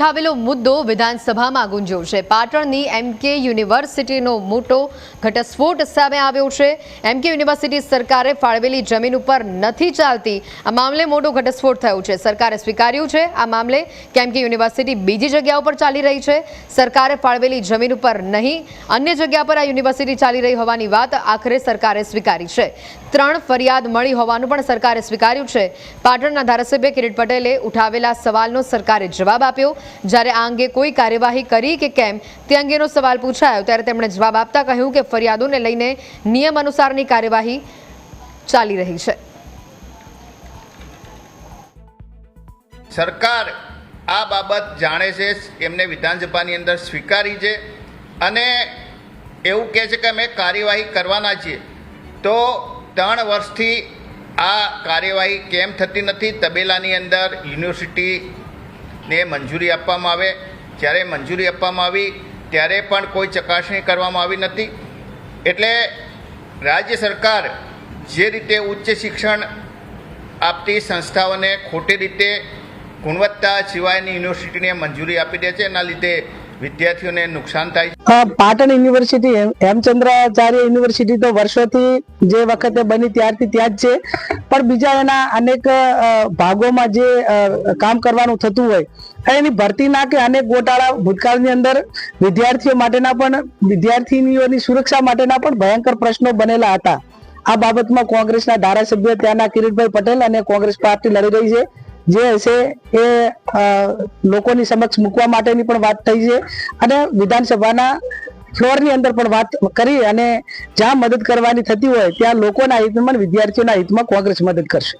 ઉઠાવેલો મુદ્દો વિધાનસભામાં ગુંજ્યો છે. પાટણની એમકે યુનિવર્સિટીનો મોટો ઘટસ્ફોટ સામે આવ્યો છે. એમકે યુનિવર્સિટી સરકારે ફાળવેલી જમીન ઉપર નથી ચાલતી. આ મામલે મોટો ઘટસ્ફોટ થયો છે. સરકારે સ્વીકાર્યું છે આ મામલે કેમ કે યુનિવર્સિટી બીજી જગ્યા ઉપર ચાલી રહી છે. સરકારે ફાળવેલી જમીન ઉપર નહીં. અન્ય જગ્યા પર આ યુનિવર્સિટી ચાલી રહી હોવાની વાત આખરે સરકારે સ્વીકારી છે. ત્રણ ફરિયાદ મળી હોવાનું પણ સરકારે સ્વીકાર્યું છે. પાટણના ધારાસભ્ય કિરીટ પટેલે ઉઠાવેલા સવાલનો સરકારે જવાબ આપ્યો. જ્યારે આ અંગે કોઈ કાર્યવાહી કરી કે કેમ તે અંગેનો સવાલ પૂછાયો, ત્યારે તેમણે જવાબ આપતા કહ્યું કે ફરિયાદોને લઈને નિયમ અનુસારની કાર્યવાહી ચાલી રહી છે. સરકાર આ બાબત જાણે છે, એમને વિધાનસભાની અંદર સ્વીકારી છે અને એવું કહે છે કે અમે કાર્યવાહી કરવાના છીએ. તો ત્રણ વર્ષથી આ કાર્યવાહી કેમ થતી નથી? તબેલાની અંદર યુનિવર્સિટીને મંજૂરી આપવામાં આવે. જ્યારે મંજૂરી આપવામાં આવી, ત્યારે પણ કોઈ ચકાસણી કરવામાં આવી નથી. એટલે રાજ્ય સરકાર જે રીતે ઉચ્ચ શિક્ષણ આપતી સંસ્થાઓને ખોટી રીતે ગુણવત્તા સિવાયની યુનિવર્સિટીને મંજૂરી આપી દે છે, એના લીધે વિદ્યાર્થીઓને નુકસાન થાય છે. પાટણ યુનિવર્સિટી હેમચંદ્રાચાર્ય યુનિવર્સિટી તો વર્ષોથી જે વખતે બની ત્યારથી ત્યાં જ છે. પણ બીજા એના અનેક ભાગોમાં જે કામ કરવાનું થતું હોય એની એની ભરતીના કે અનેક ગોટાળા ભૂતકાળની અંદર વિદ્યાર્થીઓ માટેના પણ, વિદ્યાર્થીનીઓની સુરક્ષા માટેના પણ ભયંકર પ્રશ્નો બનેલા હતા. આ બાબતમાં કોંગ્રેસના ધારાસભ્ય ત્યાંના કિરીટભાઈ પટેલ અને કોંગ્રેસ પાર્ટી લડી રહી છે. જે હશે એ લોકોની સમક્ષ મૂકવા માટેની પણ વાત થઈ છે અને વિધાનસભાના ફ્લોરની અંદર પણ વાત કરી અને જ્યાં મદદ કરવાની થતી હોય ત્યાં લોકોના હિતમાં વિદ્યાર્થીઓના હિતમાં કોંગ્રેસ મદદ કરશે.